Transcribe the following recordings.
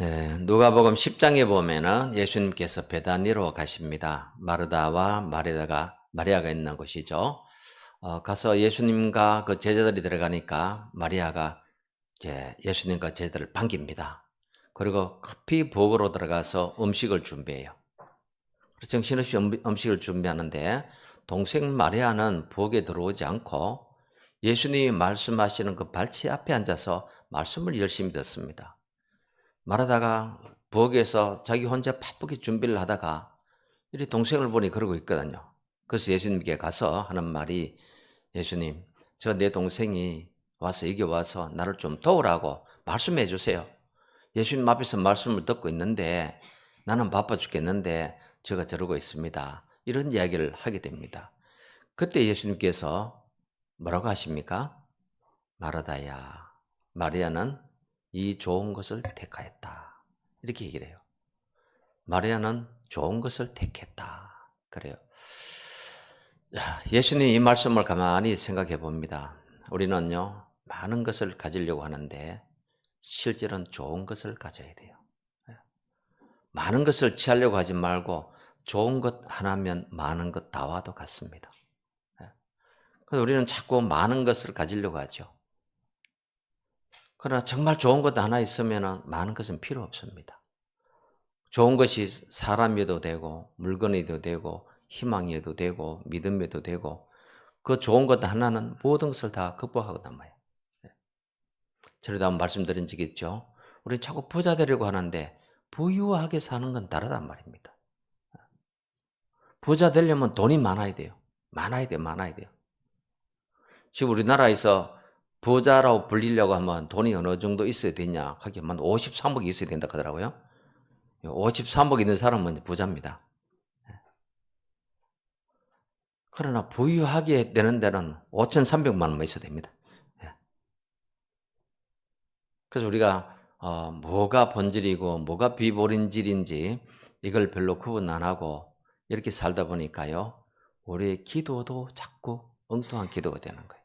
예, 누가복음 10장에 보면은 예수님께서 베다니로 가십니다. 마르다와 마리다가 마리아가 있는 곳이죠. 어, 가서 예수님과 그 제자들이 들어가니까 마리아가 이제 예수님과 제자들을 반깁니다. 그리고 급히 부엌으로 들어가서 음식을 준비해요. 그래서 정신없이 음- 음식을 준비하는데 동생 마리아는 부엌에 들어오지 않고 예수님이 말씀하시는 그 발치 앞에 앉아서 말씀을 열심히 듣습니다. 말하다가 부엌에서 자기 혼자 바쁘게 준비를 하다가 이 동생을 보니 그러고 있거든요. 그래서 예수님께 가서 하는 말이 예수님, 저 내 동생이 와서 여기 와서 나를 좀 도우라고 말씀해 주세요. 예수님 앞에서 말씀을 듣고 있는데 나는 바빠 죽겠는데 제가 저러고 있습니다. 이런 이야기를 하게 됩니다. 그때 예수님께서 뭐라고 하십니까? 마르다야, 마리아는 이 좋은 것을 택하였다. 이렇게 얘기를 해요. 마리아는 좋은 것을 택했다. 그래요. 야, 예수님 이 말씀을 가만히 생각해 봅니다. 우리는요, 많은 것을 가지려고 하는데, 실제로는 좋은 것을 가져야 돼요. 예. 많은 것을 취하려고 하지 말고, 좋은 것 하나면 많은 것 다와도 같습니다. 예. 그래서 우리는 자꾸 많은 것을 가지려고 하죠. 그러나 정말 좋은 것 하나 있으면 많은 것은 필요 없습니다. 좋은 것이 사람이어도 되고, 물건이도 되고, 희망이어도 되고, 믿음이어도 되고, 그 좋은 것 하나는 모든 것을 다 극복하고 남아요. 예. 저에도 한번 말씀드린 적이 있죠. 우리 자꾸 부자 되려고 하는데, 부유하게 사는 건 다르단 말입니다. 예. 부자 되려면 돈이 많아야 돼요. 많아야 돼요, 많아야 돼요. 지금 우리나라에서 부자라고 불리려고 하면 돈이 어느 정도 있어야 되냐 하기만 53억이 있어야 된다 하더라고요. 53억 있는 사람은 부자입니다. 그러나 부유하게 되는 데는 5,300만 원만 있어야 됩니다. 예. 그래서 우리가 어, 뭐가 본질이고 뭐가 비본질인지 이걸 별로 구분 안 하고 이렇게 살다 보니까요. 우리의 기도도 자꾸 엉뚱한 기도가 되는 거예요.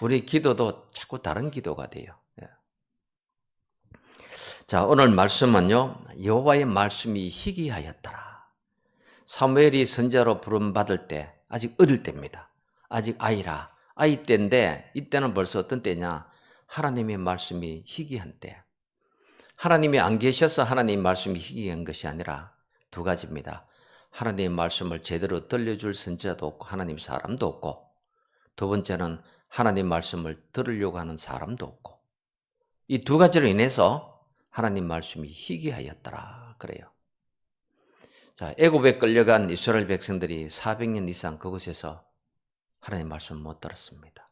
우리 기도도 자꾸 다른 기도가 돼요. 예. 자, 오늘 말씀은요. 여호와의 말씀이 희귀하였더라. 사무엘이 선자로 부름 받을 때 아직 어릴 때입니다. 아직 아이라. 아이 때인데 이때는 벌써 어떤 때냐? 하나님의 말씀이 희귀한 때. 하나님이 안 계셔서 하나님의 말씀이 희귀한 것이 아니라 두 가지입니다. 하나님의 말씀을 제대로 들려줄 선자도 없고 하나님 사람도 없고 두 번째는 하나님 말씀을 들으려고 하는 사람도 없고 이 두 가지로 인해서 하나님 말씀이 희귀하였더라 그래요. 자, 애굽에 끌려간 이스라엘 백성들이 400년 이상 그곳에서 하나님 말씀 못 들었습니다.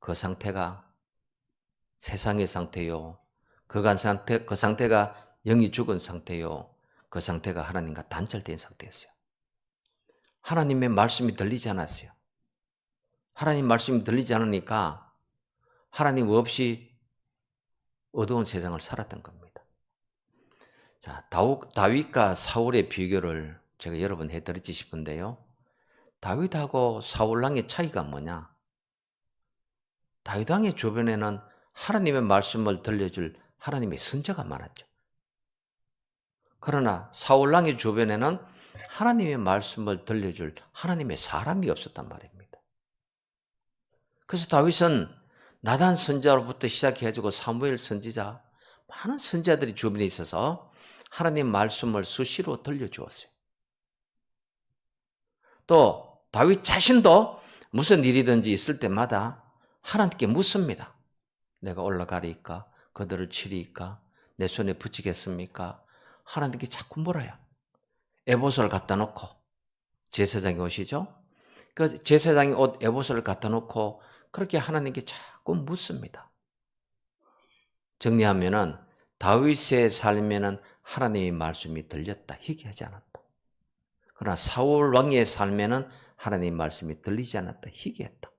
그 상태가 세상의 상태요. 그간 상태 그 상태가 영이 죽은 상태요. 그 상태가 하나님과 단절된 상태였어요. 하나님의 말씀이 들리지 않았어요. 하나님 말씀이 들리지 않으니까 하나님 없이 어두운 세상을 살았던 겁니다. 자, 다윗과 사울의 비교를 제가 여러 번 해드리지 싶은데요. 다윗하고 사울왕의 차이가 뭐냐? 다윗왕의 주변에는 하나님의 말씀을 들려줄 하나님의 선자가 많았죠. 그러나 사울왕의 주변에는 하나님의 말씀을 들려줄 하나님의 사람이 없었단 말입니다. 그래서 다윗은 나단 선자로부터 시작해가지고 사무엘 선지자 많은 선자들이 주변에 있어서 하나님 말씀을 수시로 들려주었어요. 또 다윗 자신도 무슨 일이든지 있을 때마다 하나님께 묻습니다. 내가 올라가리까? 그들을 치리까? 내 손에 붙이겠습니까? 하나님께 자꾸 물어요. 에봇을 갖다 놓고 제사장이 오시죠? 그 제사장이 옷 에봇을 갖다 놓고 그렇게 하나님께 자꾸 묻습니다. 정리하면은 다윗의 삶에는 하나님의 말씀이 들렸다, 희귀하지 않았다. 그러나 사울 왕의 삶에는 하나님의 말씀이 들리지 않았다, 희귀했다.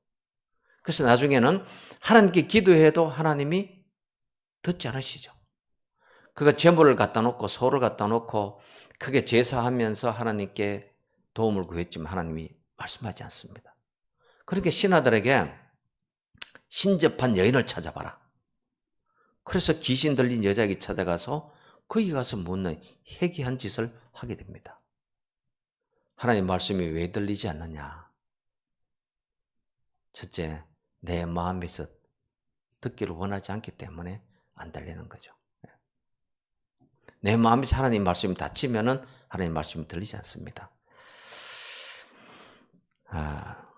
그래서 나중에는 하나님께 기도해도 하나님이 듣지 않으시죠. 그가 재물을 갖다 놓고 소를 갖다 놓고 크게 제사하면서 하나님께 도움을 구했지만 하나님이 말씀하지 않습니다. 그렇게 신하들에게 신접한 여인을 찾아봐라. 그래서 귀신 들린 여자에게 찾아가서 거기 가서 묻는 해기한 짓을 하게 됩니다. 하나님 말씀이 왜 들리지 않느냐? 첫째, 내 마음에서 듣기를 원하지 않기 때문에 안 들리는 거죠. 내 마음에서 하나님 말씀이 닫히면은 하나님 말씀이 들리지 않습니다. 아,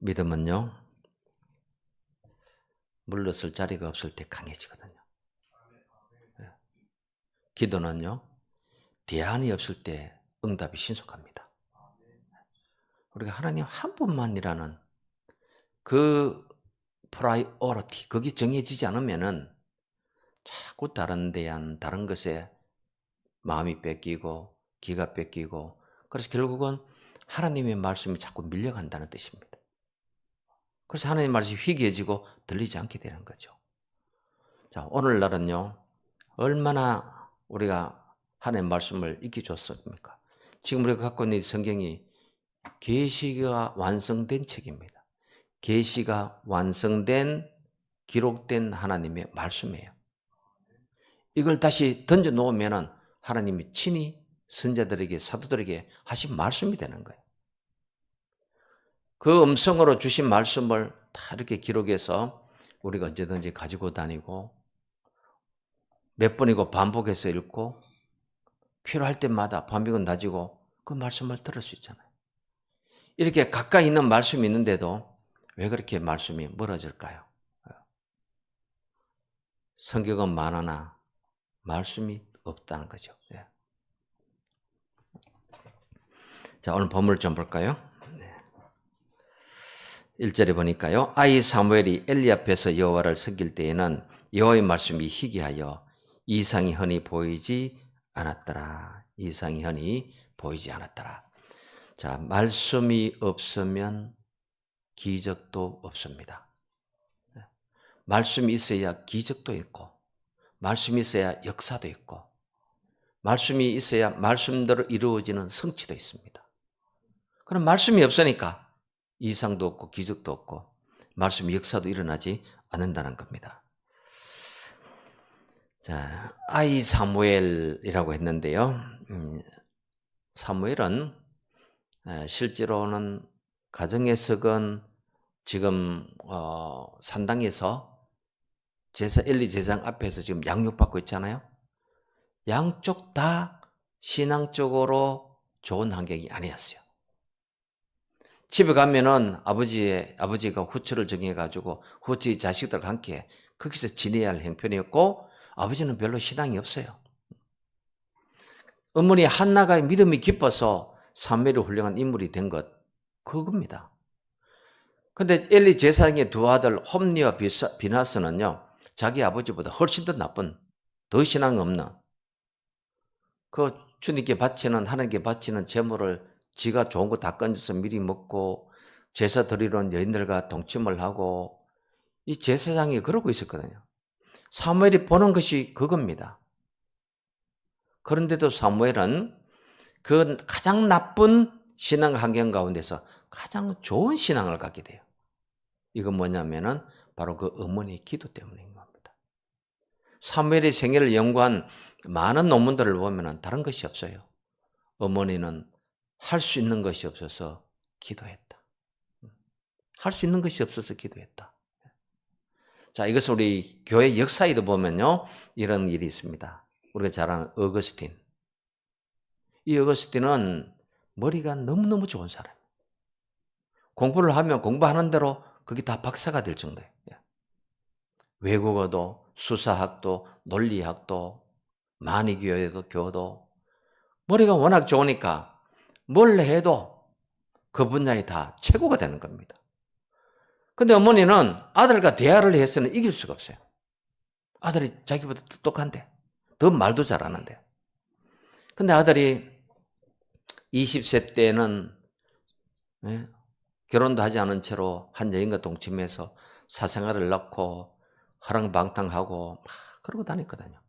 믿음은요, 물러설 자리가 없을 때 강해지거든요. 예. 기도는요, 대안이 없을 때 응답이 신속합니다. 우리가 하나님 한 분만이라는 그 프라이어리티, 그게 정해지지 않으면은 자꾸 다른 대안, 다른 것에 마음이 뺏기고, 기가 뺏기고, 그래서 결국은 하나님의 말씀이 자꾸 밀려간다는 뜻입니다. 그래서 하나님 말씀이 희귀해지고 들리지 않게 되는 거죠. 자, 오늘날은요, 얼마나 우리가 하나님 말씀을 익히 줬습니까? 지금 우리가 갖고 있는 이 성경이 계시가 완성된 책입니다. 계시가 완성된 기록된 하나님의 말씀이에요. 이걸 다시 던져 놓으면은 하나님이 친히 선자들에게 사도들에게 하신 말씀이 되는 거예요. 그 음성으로 주신 말씀을 다 이렇게 기록해서 우리가 언제든지 가지고 다니고 몇 번이고 반복해서 읽고 필요할 때마다 반복은 다지고 그 말씀을 들을 수 있잖아요. 이렇게 가까이 있는 말씀이 있는데도 왜 그렇게 말씀이 멀어질까요? 성격은 많으나 말씀이 없다는 거죠. 예. 자, 오늘 본문을 좀 볼까요? 네. 1절에 보니까요. 아이 사무엘이 엘리 앞에서 여호와를 섬길 때에는 여호와의 말씀이 희귀하여 이상이 흔히 보이지 않았더라. 이상이 흔히 보이지 않았더라. 자, 말씀이 없으면 기적도 없습니다. 네. 말씀이 있어야 기적도 있고, 말씀이 있어야 역사도 있고, 말씀이 있어야 말씀대로 이루어지는 성취도 있습니다. 그럼 말씀이 없으니까 이상도 없고 기적도 없고 말씀 역사도 일어나지 않는다는 겁니다. 자, 아이 사무엘이라고 했는데요. 음, 사무엘은 실제로는 가정에서건 지금 어, 산당에서 제사 엘리 제장 앞에서 지금 양육 받고 있잖아요. 양쪽 다 신앙적으로 좋은 환경이 아니었어요. 집에 가면은 아버지의 아버지가 후처를 정해 가지고 후처의 자식들과 함께 거기서 지내야 할 형편이었고 아버지는 별로 신앙이 없어요. 어머니 한나가 믿음이 깊어서 삼매를 훌륭한 인물이 된 것 그겁니다. 근데 엘리 제사장의 두 아들 홈니와 비나스는요 자기 아버지보다 훨씬 더 나쁜 더 신앙 없는 그 주님께 바치는 하나님께 바치는 제물을 지가 좋은 거 다 건져서 미리 먹고 제사 드리러 여인들과 동침을 하고 이 제사장이 그러고 있었거든요. 사무엘이 보는 것이 그겁니다. 그런데도 사무엘은 그 가장 나쁜 신앙 환경 가운데서 가장 좋은 신앙을 갖게 돼요. 이건 뭐냐면은 바로 그 어머니의 기도 때문인 겁니다. 사무엘의 생애를 연구한 많은 논문들을 보면은 다른 것이 없어요. 어머니는 할 수 있는 것이 없어서 기도했다. 할 수 있는 것이 없어서 기도했다. 자, 이것을 우리 교회 역사에도 보면요. 이런 일이 있습니다. 우리가 잘 아는 어거스틴. 이 어거스틴은 머리가 너무너무 좋은 사람. 공부를 하면 공부하는 대로 그게 다 박사가 될 정도예요. 예. 외국어도, 수사학도, 논리학도, 만이교회도, 교도. 머리가 워낙 좋으니까 뭘 해도 그 분야에 다 최고가 되는 겁니다. 근데 어머니는 아들과 대화를 해서는 이길 수가 없어요. 아들이 자기보다 똑똑한데, 더 말도 잘하는데. 근데 아들이 20세 때는 예, 결혼도 하지 않은 채로 한 여인과 동침해서 사생활을 낳고 허랑방탕하고 막 그러고 다녔거든요.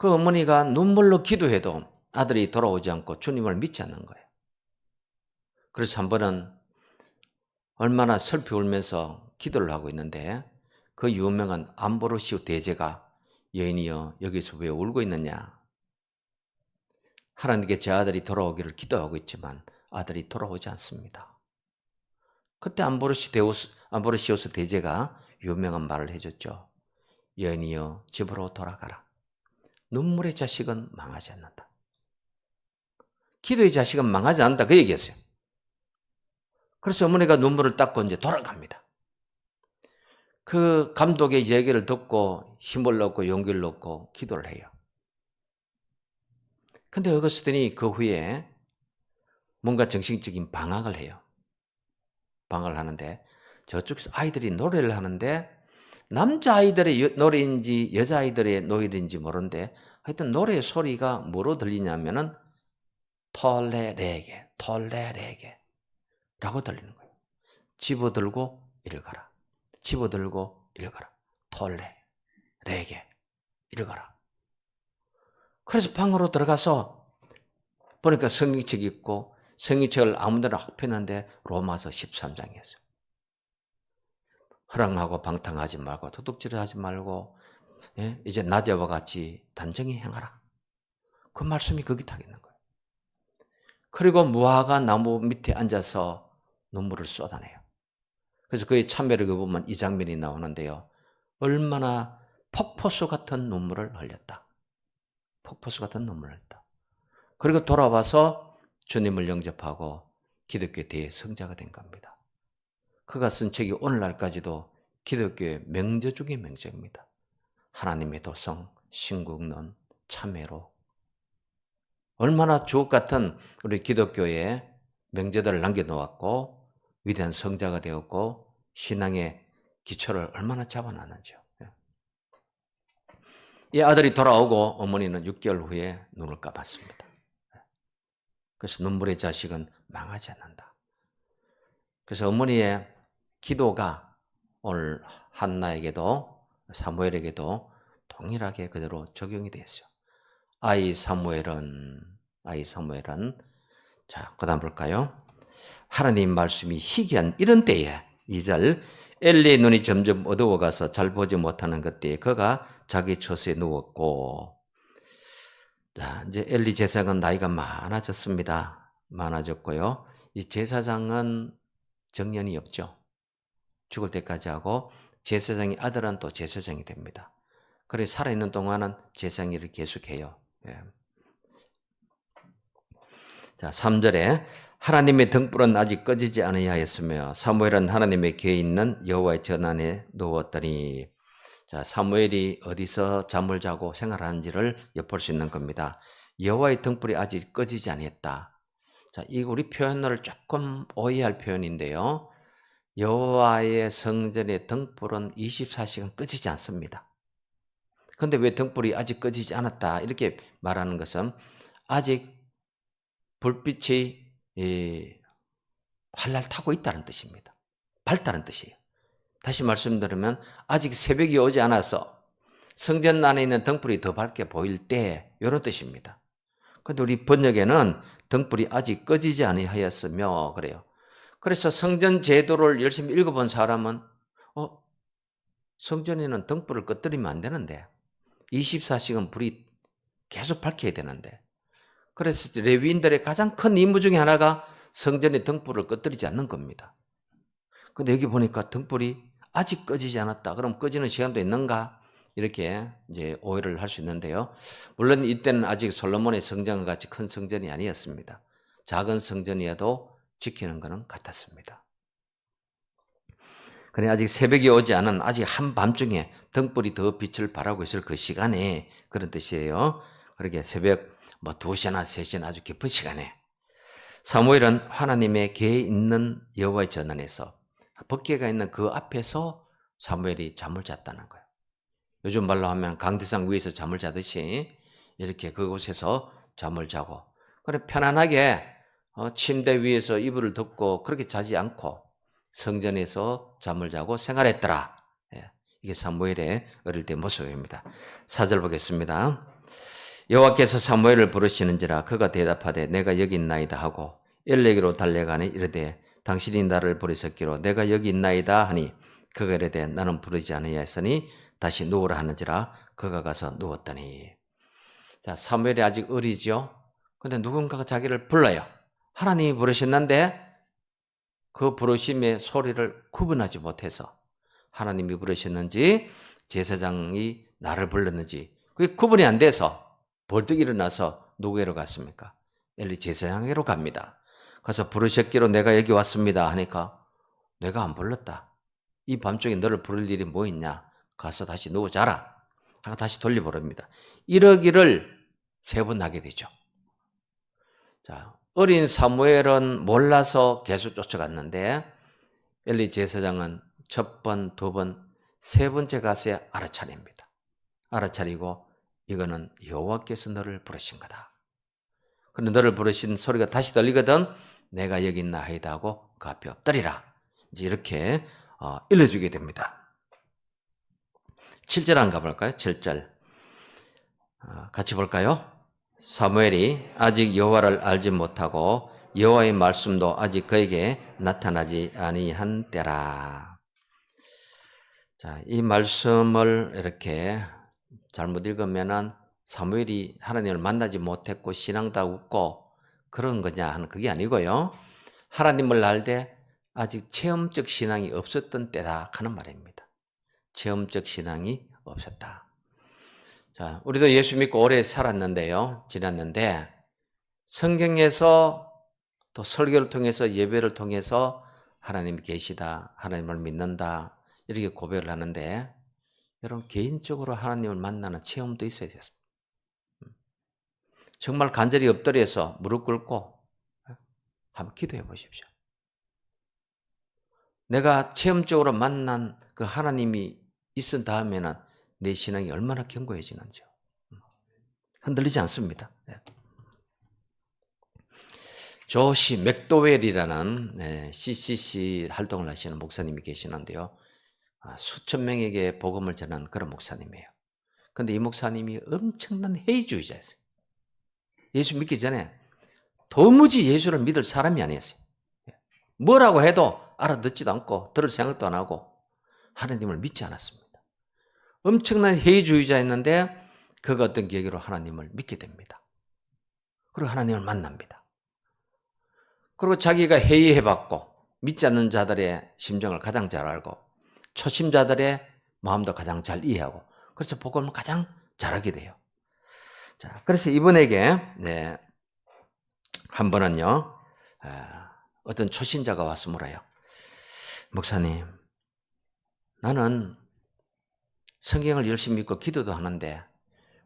그 어머니가 눈물로 기도해도 아들이 돌아오지 않고 주님을 믿지 않는 거예요. 그래서 한 번은 얼마나 슬피 울면서 기도를 하고 있는데 그 유명한 암보로시오 대제가 여인이여 여기서 왜 울고 있느냐? 하나님께 제 아들이 돌아오기를 기도하고 있지만 아들이 돌아오지 않습니다. 그때 암보로시 데우스, 암보로시오스 대제가 유명한 말을 해줬죠. 여인이여 집으로 돌아가라. 눈물의 자식은 망하지 않는다. 기도의 자식은 망하지 않는다. 그 얘기했어요. 그래서 어머니가 눈물을 닦고 이제 돌아갑니다. 그 감독의 얘기를 듣고 힘을 얻고 용기를 얻고 기도를 해요. 근데 어거스틴이 그 후에 뭔가 정신적인 방황을 해요. 방황을 하는데 저쪽에서 아이들이 노래를 하는데 남자 아이들의 노래인지 여자 아이들의 노래인지 모르는데 하여튼 노래 소리가 뭐로 들리냐면은 톨레레게 톨레레게 라고 들리는 거예요. 집어들고 읽어라. 집어들고 읽어라. 톨레 레게 읽어라. 그래서 방으로 들어가서 보니까 성경책 있고 성경책을 아무데나 확 폈는데 로마서 13장이었어요. 허랑하고 방탕하지 말고 도둑질하지 말고 예? 이제 낮에와 같이 단정히 행하라. 그 말씀이 거기 다 있는 거예요. 그리고 무화과 나무 밑에 앉아서 눈물을 쏟아내요. 그래서 그의 참배를 보면 이 장면이 나오는데요. 얼마나 폭포수 같은 눈물을 흘렸다. 폭포수 같은 눈물을 흘렸다. 그리고 돌아와서 주님을 영접하고 기독교 대성자가 된 겁니다. 그가 쓴 책이 오늘날까지도 기독교의 명제 중의 명제입니다. 하나님의 도성, 신국론, 참회로. 얼마나 주옥 같은 우리 기독교의 명제들을 남겨놓았고 위대한 성자가 되었고 신앙의 기초를 얼마나 잡아놨는지요. 예. 이 아들이 돌아오고 어머니는 6개월 후에 눈을 감았습니다. 예. 그래서 눈물의 자식은 망하지 않는다. 그래서 어머니의 기도가 오늘 한나에게도 사무엘에게도 동일하게 그대로 적용이 됐어요. 아이 사무엘은 아이 사무엘은 자, 그다음 볼까요? 하나님 말씀이 희귀한 이런 때에 2절 엘리의 눈이 점점 어두워가서 잘 보지 못하는 그때에 그가 자기 처소에 누웠고 자, 이제 엘리 제사장은 나이가 많아졌습니다. 많아졌고요. 이 제사장은 정년이 없죠. 죽을 때까지 하고 제사장이 아들은 또 제사장이 됩니다. 그래 살아있는 동안은 제사장 일을 계속해요. 예. 자, 3절에 하나님의 등불은 아직 꺼지지 아니하였으며 사무엘은 하나님의 궤에 있는 여호와의 전안에 누웠더니 자, 사무엘이 어디서 잠을 자고 생활하는지를 엿볼 수 있는 겁니다. 여호와의 등불이 아직 꺼지지 아니했다. 자, 이 우리 표현을 조금 오해할 표현인데요. 여호와의 성전의 등불은 24시간 꺼지지 않습니다. 근데 왜 등불이 아직 꺼지지 않았다 이렇게 말하는 것은 아직 불빛이 활랄 타고 있다는 뜻입니다. 밝다는 뜻이에요. 다시 말씀드리면 아직 새벽이 오지 않아서 성전 안에 있는 등불이 더 밝게 보일 때 이런 뜻입니다. 근데 우리 번역에는 등불이 아직 꺼지지 아니하였으며 그래요. 그래서 성전 제도를 열심히 읽어본 사람은 어 성전에는 등불을 꺼뜨리면 안 되는데 24시간 불이 계속 밝혀야 되는데 그래서 레위인들의 가장 큰 임무 중에 하나가 성전의 등불을 꺼뜨리지 않는 겁니다. 근데 여기 보니까 등불이 아직 꺼지지 않았다. 그럼 꺼지는 시간도 있는가? 이렇게 이제 오해를 할 수 있는데요. 물론 이때는 아직 솔로몬의 성전과 같이 큰 성전이 아니었습니다. 작은 성전이어도 지키는 것은 같았습니다. 그래 아직 새벽이 오지 않은 아직 한밤중에 등불이 더 빛을 발하고 있을 그 시간에 그런 뜻이에요. 그렇게 새벽 뭐 2시나 3시나 아주 깊은 시간에 사무엘은 하나님의 궤에 있는 여호와의 전원에서 법궤가 있는 그 앞에서 사무엘이 잠을 잤다는 거예요. 요즘 말로 하면 강대상 위에서 잠을 자듯이 이렇게 그곳에서 잠을 자고 그래 편안하게 어, 침대 위에서 이불을 덮고 그렇게 자지 않고 성전에서 잠을 자고 생활했더라. 예, 이게 사무엘의 어릴 때 모습입니다. 사절 보겠습니다. 여호와께서 사무엘을 부르시는지라 그가 대답하되 내가 여기 있나이다 하고 엘레게로 달려가니 이르되 당신이 나를 부르셨기로 내가 여기 있나이다 하니 그가 이르되 나는 부르지 아니하였으니 다시 누우라 하는지라 그가 가서 누웠더니 자 사무엘이 아직 어리죠. 근데 누군가가 자기를 불러요. 하나님이 부르셨는데 그 부르심의 소리를 구분하지 못해서 하나님이 부르셨는지 제사장이 나를 불렀는지 그게 구분이 안 돼서 벌떡 일어나서 누구에로 갔습니까? 엘리 제사장에로 갑니다. 가서 부르셨기로 내가 여기 왔습니다 하니까 내가 안 불렀다. 이 밤중에 너를 부를 일이 뭐 있냐? 가서 다시 누워 자라. 하고 다시 돌려보릅니다. 이러기를 세 번 하게 되죠. 자, 어린 사무엘은 몰라서 계속 쫓아갔는데 엘리 제사장은 첫 번, 두 번, 세 번째 가서야 알아차립니다. 알아차리고 이거는 여호와께서 너를 부르신 거다. 그런데 너를 부르신 소리가 다시 들리거든 내가 여기 있나 하이다 하고 그 앞에 엎드리라. 이제 이렇게 어, 일러주게 됩니다. 7절 안 가볼까요? 7절. 어, 같이 볼까요? 사무엘이 아직 여호와를 알지 못하고 여호와의 말씀도 아직 그에게 나타나지 아니한 때라. 자, 이 말씀을 이렇게 잘못 읽으면은 사무엘이 하나님을 만나지 못했고 신앙다 웃고 그런 거냐 하는 그게 아니고요. 하나님을 알때 아직 체험적 신앙이 없었던 때다 하는 말입니다. 체험적 신앙이 없었다. 자, 우리도 예수 믿고 오래 살았는데요. 지났는데 성경에서 또 설교를 통해서 예배를 통해서 하나님이 계시다. 하나님을 믿는다. 이렇게 고백을 하는데 여러분 개인적으로 하나님을 만나는 체험도 있어야 됐습니다. 정말 간절히 엎드려서 무릎 꿇고 한번 기도해 보십시오. 내가 체험적으로 만난 그 하나님이 있은 다음에는 내 신앙이 얼마나 견고해지는지요. 흔들리지 않습니다. 네. 조시 맥도웰이라는 네, CCC 활동을 하시는 목사님이 계시는데요. 아, 수천 명에게 복음을 전한 그런 목사님이에요. 근데 이 목사님이 엄청난 회의주의자였어요. 예수 믿기 전에 도무지 예수를 믿을 사람이 아니었어요. 뭐라고 해도 알아듣지도 않고 들을 생각도 안 하고 하나님을 믿지 않았습니다. 엄청난 회의주의자였는데 그가 어떤 계기로 하나님을 믿게 됩니다. 그리고 하나님을 만납니다. 그리고 자기가 회의해봤고 믿지 않는 자들의 심정을 가장 잘 알고 초심자들의 마음도 가장 잘 이해하고 그래서 복음을 가장 잘하게 돼요. 자, 그래서 이분에게 네, 한 번은요 아, 어떤 초신자가 물어요. 목사님, 나는 성경을 열심히 믿고 기도도 하는데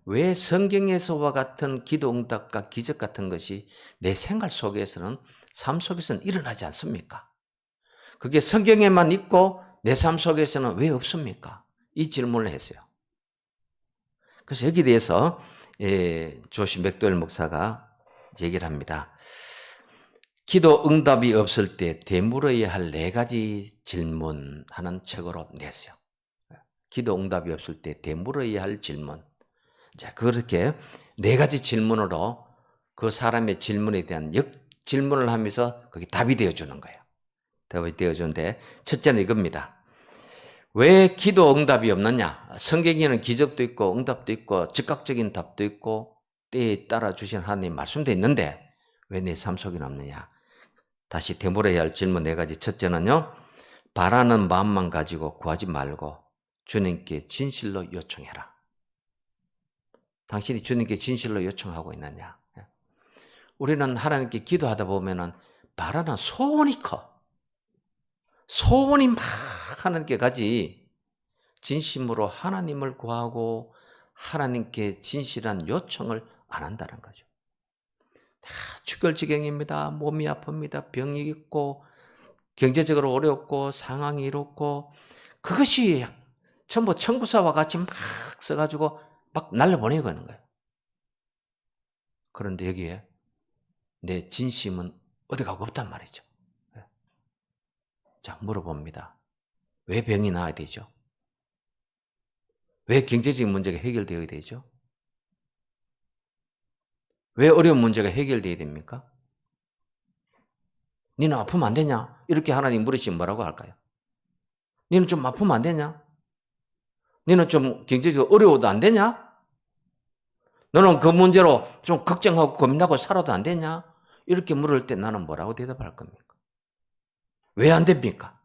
왜 성경에서와 같은 기도 응답과 기적 같은 것이 내 생활 속에서는 삶 속에서는 일어나지 않습니까? 그게 성경에만 있고 내 삶 속에서는 왜 없습니까? 이 질문을 했어요. 그래서 여기에 대해서 예, 조시 맥도웰 목사가 얘기를 합니다. 기도 응답이 없을 때 되물어야 할 네 가지 질문 하는 책으로 냈어요. 기도 응답이 없을 때 되물어야 할 질문. 자, 그렇게 네 가지 질문으로 그 사람의 질문에 대한 역 질문을 하면서 그게 답이 되어 주는 거예요. 답이 되어 주는데 첫째는 이겁니다. 왜 기도 응답이 없느냐? 성경에는 기적도 있고 응답도 있고 즉각적인 답도 있고 때에 따라 주신 하나님 말씀도 있는데 왜 내 삶 속에는 없느냐? 다시 되물어야 할 질문 네 가지. 첫째는요. 바라는 마음만 가지고 구하지 말고 주님께 진실로 요청해라. 당신이 주님께 진실로 요청하고 있느냐? 예. 우리는 하나님께 기도하다 보면은 바라는 소원이 커. 소원이 막 하나님께 가지. 진심으로 하나님을 구하고 하나님께 진실한 요청을 안 한다는 거죠. 다 죽을 지경입니다. 몸이 아픕니다. 병이 있고 경제적으로 어렵고 상황이 이렇고 그것이 전부 청구서와 같이 막 써가지고 막 날려보내고 하는 거예요. 그런데 여기에 내 진심은 어디 가고 없단 말이죠. 예. 자, 물어봅니다. 왜 병이 나야 되죠? 왜 경제적인 문제가 해결되어야 되죠? 왜 어려운 문제가 해결되어야 됩니까? 니는 아프면 안 되냐? 이렇게 하나님 물으시면 뭐라고 할까요? 니는 좀 아프면 안 되냐? 니는 좀 경제적으로 어려워도 안 되냐? 너는 그 문제로 좀 걱정하고 고민하고 살아도 안 되냐? 이렇게 물을 때 나는 뭐라고 대답할 겁니까? 왜 안 됩니까?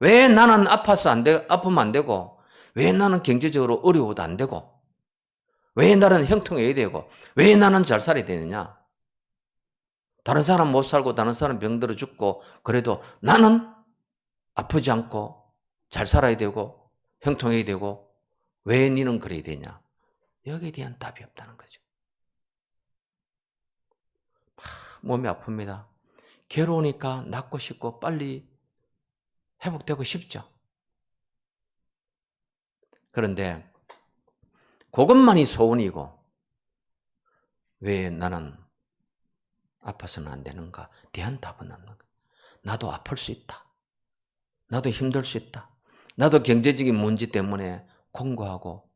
왜 나는 아파서 안 돼, 아프면 안 되고, 왜 나는 경제적으로 어려워도 안 되고, 왜 나는 형통해야 되고, 왜 나는 잘 살아야 되느냐? 다른 사람 못 살고, 다른 사람 병들어 죽고, 그래도 나는 아프지 않고, 잘 살아야 되고, 형통해야 되고, 왜 니는 그래야 되냐? 여기에 대한 답이 없다는 거죠. 막 몸이 아픕니다. 괴로우니까 낫고 싶고 빨리 회복되고 싶죠. 그런데 그것만이 소원이고 왜 나는 아파서는 안 되는가? 대한 답은 없는 거야. 나도 아플 수 있다. 나도 힘들 수 있다. 나도 경제적인 문제 때문에 공고하고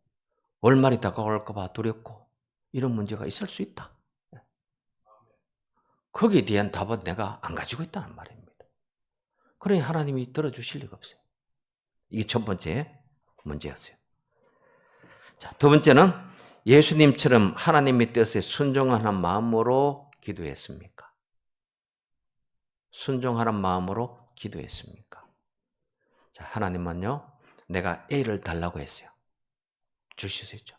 월말이 다가올까봐 두렵고 이런 문제가 있을 수 있다. 거기에 대한 답은 내가 안 가지고 있다는 말입니다. 그러니 하나님이 들어주실 리가 없어요. 이게 첫 번째 문제였어요. 자, 두 번째는 예수님처럼 하나님의 뜻에 순종하는 마음으로 기도했습니까? 순종하는 마음으로 기도했습니까? 자, 하나님은요, 내가 A를 달라고 했어요. 주실 수 있죠.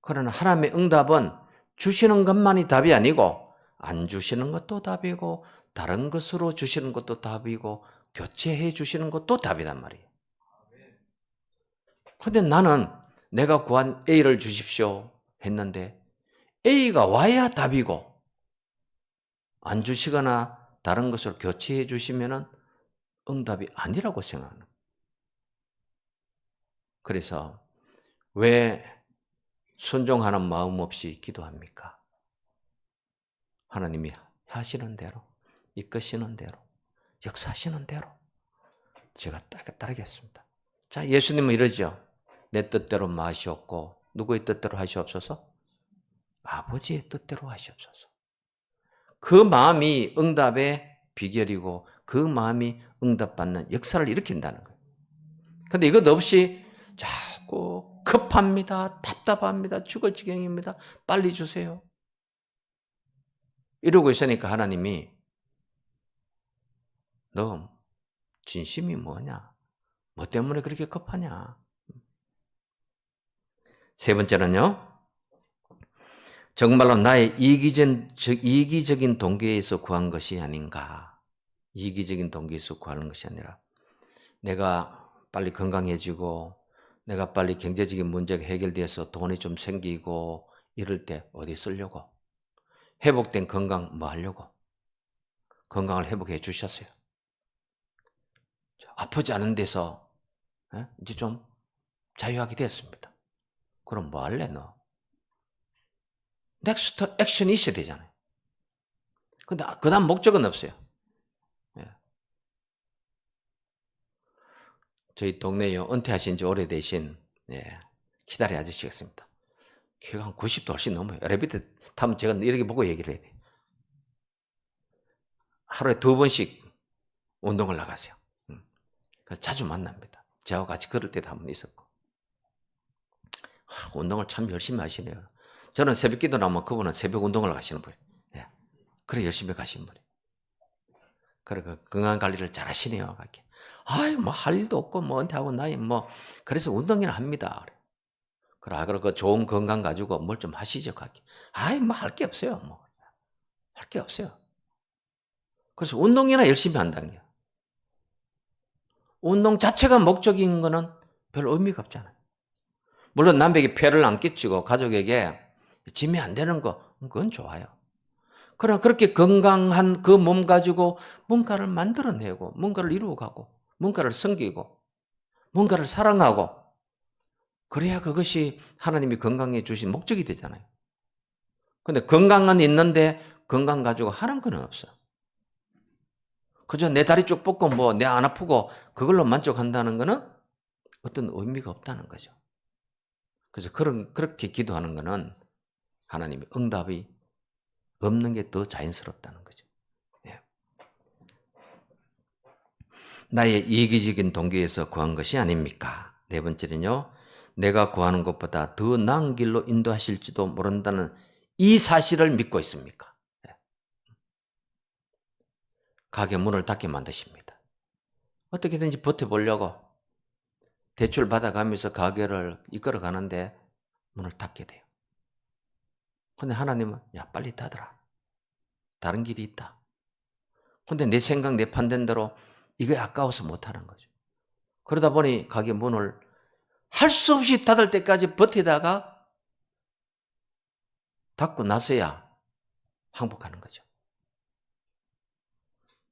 그러나 하나님의 응답은 주시는 것만이 답이 아니고 안 주시는 것도 답이고 다른 것으로 주시는 것도 답이고 교체해 주시는 것도 답이란 말이에요. 근데 나는 내가 구한 A를 주십시오 했는데 A가 와야 답이고 안 주시거나 다른 것을 교체해 주시면은 응답이 아니라고 생각하는. 그래서 왜 순종하는 마음 없이 기도합니까? 하나님이 하시는 대로, 이끄시는 대로, 역사하시는 대로 제가 따르겠습니다. 자, 예수님은 이러죠. 내 뜻대로 마시옵고 누구의 뜻대로 하시옵소서? 아버지의 뜻대로 하시옵소서. 그 마음이 응답의 비결이고 그 마음이 응답받는 역사를 일으킨다는 거예요. 근데 이것 없이 자꾸 급합니다. 답답합니다. 죽을 지경입니다. 빨리 주세요. 이러고 있으니까 하나님이 너 진심이 뭐냐? 뭐 때문에 그렇게 급하냐? 세 번째는요. 정말로 나의 이기적, 이기적인 동기에서 구한 것이 아닌가. 이기적인 동기에서 구하는 것이 아니라 내가 빨리 건강해지고 내가 빨리 경제적인 문제가 해결돼서 돈이 좀 생기고 이럴 때 어디 쓰려고? 회복된 건강 뭐 하려고? 건강을 회복해 주셨어요. 아프지 않은 데서 예? 이제 좀 자유하게 됐습니다. 그럼 뭐 할래 너? 넥스트 액션이 있어야 되잖아요. 근데 그 다음 목적은 없어요. 예. 저희 동네에 은퇴하신 지 오래되신 예, 기다리 아저씨가 있습니다. 키가 한 90도 훨씬 넘어요. 엘리베이터 타면 제가 이렇게 보고 얘기를 해야 돼요. 하루에 두 번씩 운동을 나가세요. 음. 그래서 자주 만납니다. 저하고 같이 걸을 때도 한 번 있었고. 운동을 참 열심히 하시네요. 저는 새벽 기도 나면 그분은 새벽 운동을 가시는 분이에요. 예. 그래 열심히 가시는 분이에요. 그래 그 건강 관리를 잘 하시네요. 아이 뭐 할 일도 없고 뭐 은퇴하고 나이 뭐 그래서 운동이나 합니다. 그래. 아, 그래 그 좋은 건강 가지고 뭘 좀 하시죠. 가게. 아이 뭐 할 게 없어요. 뭐 할 게 없어요. 그래서 운동이나 열심히 한다는 거예요. 운동 자체가 목적인 거는 별 의미가 없잖아요. 물론 남에게 폐를 안 끼치고 가족에게 짐이 안 되는 거, 그건 좋아요. 그러나 그렇게 건강한 그 몸 가지고 뭔가를 만들어내고, 뭔가를 이루어가고, 뭔가를 섬기고, 뭔가를 사랑하고, 그래야 그것이 하나님이 건강해 주신 목적이 되잖아요. 근데 건강은 있는데 건강 가지고 하는 건 없어. 그저 내 다리 쭉 뻗고 뭐 내 안 아프고 그걸로 만족한다는 거는 어떤 의미가 없다는 거죠. 그래서 그런, 그렇게 기도하는 거는 하나님의 응답이 없는 게 더 자연스럽다는 거죠. 예. 나의 이기적인 동기에서 구한 것이 아닙니까? 네 번째는요, 내가 구하는 것보다 더 나은 길로 인도하실지도 모른다는 이 사실을 믿고 있습니까? 예. 가게 문을 닫게 만드십니다. 어떻게든지 버텨보려고 대출 받아가면서 가게를 이끌어 가는데 문을 닫게 돼요. 근데 하나님은 야 빨리 닫으라. 다른 길이 있다. 근데 내 생각, 내 판단대로 이게 아까워서 못하는 거죠. 그러다 보니 가게 문을 할 수 없이 닫을 때까지 버티다가 닫고 나서야 항복하는 거죠.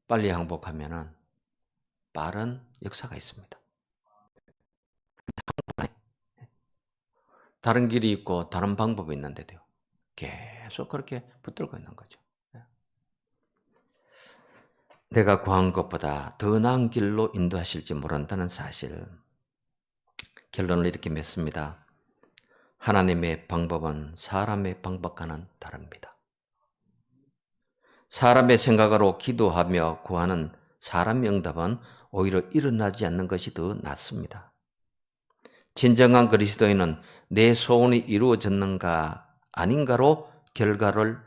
빨리 항복하면은 빠른 역사가 있습니다. 다른 길이 있고 다른 방법이 있는데도요. 계속 그렇게 붙들고 있는 거죠. 내가 구한 것보다 더 나은 길로 인도하실지 모른다는 사실. 결론을 이렇게 맺습니다. 하나님의 방법은 사람의 방법과는 다릅니다. 사람의 생각으로 기도하며 구하는 사람의 응답은 오히려 일어나지 않는 것이 더 낫습니다. 진정한 그리스도인은 내 소원이 이루어졌는가 아닌가로 결과를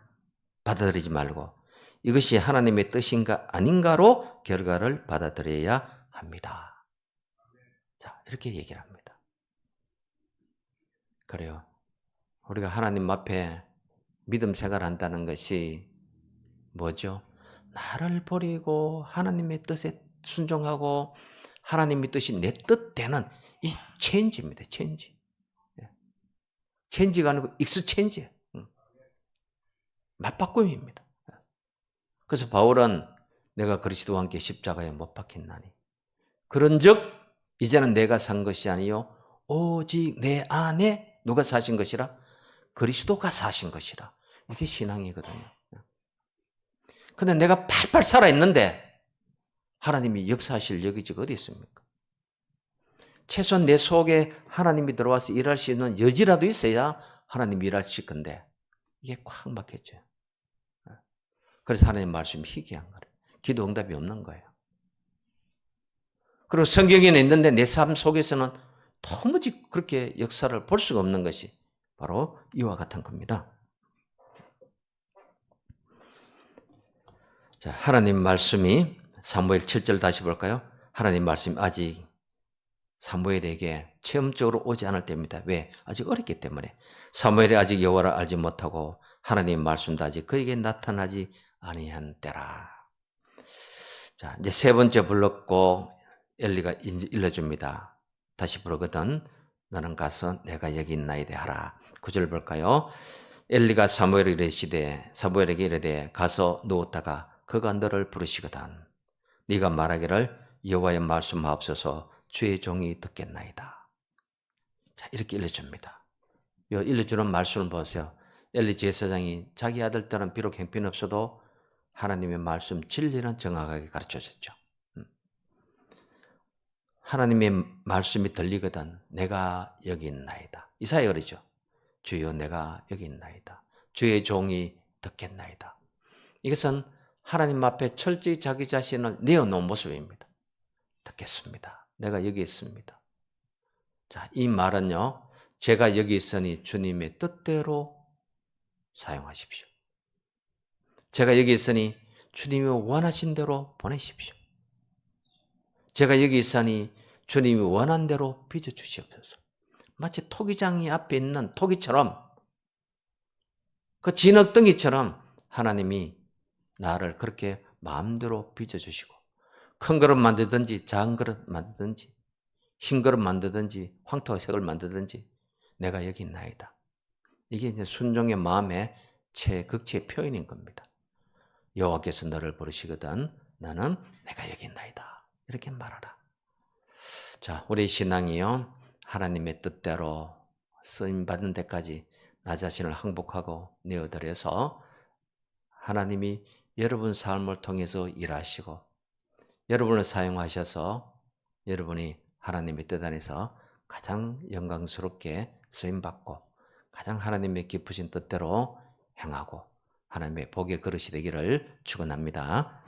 받아들이지 말고 이것이 하나님의 뜻인가 아닌가로 결과를 받아들여야 합니다. 자, 이렇게 얘기를 합니다. 그래요. 우리가 하나님 앞에 믿음 생활 한다는 것이 뭐죠? 나를 버리고 하나님의 뜻에 순종하고 하나님의 뜻이 내 뜻되는 이 체인지입니다. 체인지. 체인지가 아니고 익스체인지. 맞바꿈입니다. 그래서 바울은 내가 그리스도와 함께 십자가에 못 박혔나니 그런즉 이제는 내가 산 것이 아니요 오직 내 안에 누가 사신 것이라 그리스도가 사신 것이라 이게 신앙이거든요. 근데 내가 팔팔 살아 있는데 하나님이 역사하실 여기지가 어디 있습니까? 최소한 내 속에 하나님이 들어와서 일할 수 있는 여지라도 있어야 하나님이 일하실 건데 이게 꽉 막혔죠. 그래서 하나님 말씀이 희귀한 거예요. 기도 응답이 없는 거예요. 그리고 성경에는 있는데 내 삶 속에서는 도무지 그렇게 역사를 볼 수가 없는 것이 바로 이와 같은 겁니다. 자, 하나님 말씀이 사무엘 7절 다시 볼까요? 하나님 말씀이 아직 사무엘에게 체험적으로 오지 않을 때입니다. 왜? 아직 어렸기 때문에. 사무엘이 아직 여호와를 알지 못하고 하나님 말씀도 아직 그에게 나타나지 아니한 때라. 자, 이제 세 번째 불렀고 엘리가 일러줍니다. 다시 부르거든 너는 가서 내가 여기 있나이다 하라. 구절 볼까요? 엘리가 사무엘에게 이르시되 사무엘에게 이르되 가서 누웠다가 그가 너를 부르시거든. 네가 말하기를 여호와의 말씀하옵소서 주의 종이 듣겠나이다. 자 이렇게 일러줍니다. 이 일러주는 말씀을 보세요. 엘리 제사장이 자기 아들들은 비록 행편 없어도 하나님의 말씀 진리는 정확하게 가르쳐 줬죠. 음. 하나님의 말씀이 들리거든 내가 여기 있나이다. 이사야 그러죠. 주여 내가 여기 있나이다. 주의 종이 듣겠나이다. 이것은 하나님 앞에 철저히 자기 자신을 내어놓은 모습입니다. 듣겠습니다. 내가 여기 있습니다. 자, 이 말은요, 제가 여기 있으니 주님의 뜻대로 사용하십시오. 제가 여기 있으니 주님이 원하신 대로 보내십시오. 제가 여기 있으니 주님이 원한 대로 빚어 주시옵소서. 마치 토기장이 앞에 있는 토기처럼 그 진흙덩이처럼 하나님이 나를 그렇게 마음대로 빚어 주시고 큰 그릇 만들든지 작은 그릇 만들든지 흰 그릇 만들든지 황토색을 만들든지 내가 여기 있나이다. 이게 이제 순종의 마음의 최극치의 표현인 겁니다. 여호와께서 너를 부르시거든 나는 내가 여기 있나이다. 이렇게 말하라. 자, 우리 신앙이요. 하나님의 뜻대로 쓰임 받는 데까지 나 자신을 항복하고 내어드려서 하나님이 여러분 삶을 통해서 일하시고 여러분을 사용하셔서 여러분이 하나님의 뜻 안에서 가장 영광스럽게 쓰임 받고 가장 하나님의 깊으신 뜻대로 행하고 하나님의 복의 그릇이 되기를 축원합니다.